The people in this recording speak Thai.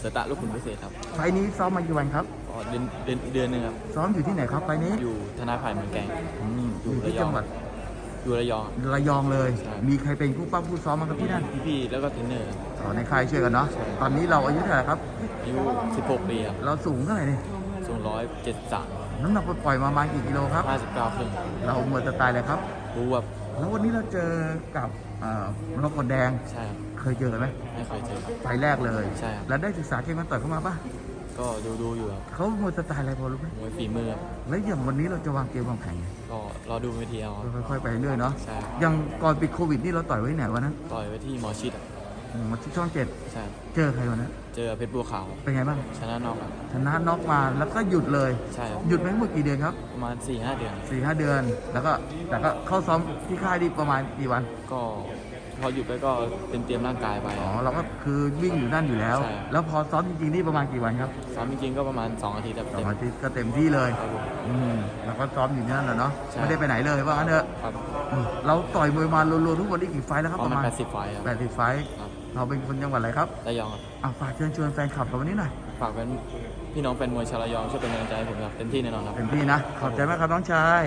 เสอตะลูกขุนพิเศษครับไฟล์นี้ซ้อมมากี่วันครับก็เดือนเดือนเดือนหนึ่งครับ ซ้อมอยู่ที่ไหนครับไฟล์นี้อยู่ธนาคารเหมือนแกงอืมอยู่อยู่ที่ระยองจังหวัดอยู่ระยอง ระยองเลย ใช่ มีใครเป็นผู้ปั้มผู้ซ้อมมางครับที่นั่นพี่ๆแล้วก็เทรนเนอร์ครับ อ๋อในค่ายช่วยกันเนาะใช่ ตอนนี้เราอายุเท่าไหร่ครับ อายุ16 ปีครับเราสูงเท่าไหร่เนี่ยสูง173 น้ำหนักปล่อยๆมาประมาณกี่กิโลครับ 59ครึ่งเราหมดสไตล์เลยครับรู้ว่า แล้ววันนี้เราเจอกับเอ่อนกกดแดง ใช่ครับเคยเจอไหมไม่เคยเจอครับ ไฟล์แรกเลย ใช่ครับ แล้วได้ศึกษาเกมมันต่อยเข้ามาปะก็ดูดูๆอยู่ครับเขาหมดสไตล์อะไรพอรู้ไหมมวยฝีมือครับแล้วอย่างวันนี้เราจะวางเกมวางแผนไงก็รอดูเวทีเอาครับค่อยๆไปเรื่อยเนาะใช่ครับอย่างก่อนปิดโควิดนี่เราต่อยไว้ที่ไหนวันนั้นต่อยไว้ที่หมอชิดครับอืม มาที่ช่องเจ็ดใช่ครับเจอใครวันนั้นเจอเพชรบัวขาวเป็นไงบ้างชนะนอกครับชนะน็อกมาแล้วก็หยุดเลยใช่ครับหยุดไปทั้งหมดกี่เดือนครับประมาณ4-5เดือนสี่ห้าเดือน แล้วก็แต่ก็เข้าซ้อมที่ค่ายนี่ประมาณกี่วัน ก็พอหยุดไปก็เป็นเตรียมร่างกายไปอ๋อครับเราก็คือวิ่งอยู่นั่นอยู่แล้วใช่แล้วพอซ้อมจริงๆนี่ประมาณกี่วันครับซ้อมจริงๆก็ประมาณ 2 อาทิตย์ครับสอเต็งมอาทิตย์ก็เต็มที่เลยครับผมอืมแล้วก็ซ้อมอยู่ที่นั่นแหละเนาะใช่ไม่ได้ไปไหนเลยว่างั้นเถอะครับอืมเราต่อยมวยมารวมๆทุกวันนี้กี่ไฟล์แล้วครับปประระมามาณณ80ไฟล์ครับแปดสิบไฟล์ครับ เราเป็นคนจังหวัดอะไรครับระยองครับอะฝากเชิญชวนแฟนคลับเราวันนี้หน่อยฝากเป็นพี่น้องเป็นมวยชาวระยองช่วยเป็นกำลังใจให้ผมครับเต็มที่แน่นอนครับเต็มที่นะ ขอบใจมากครับน้องชาย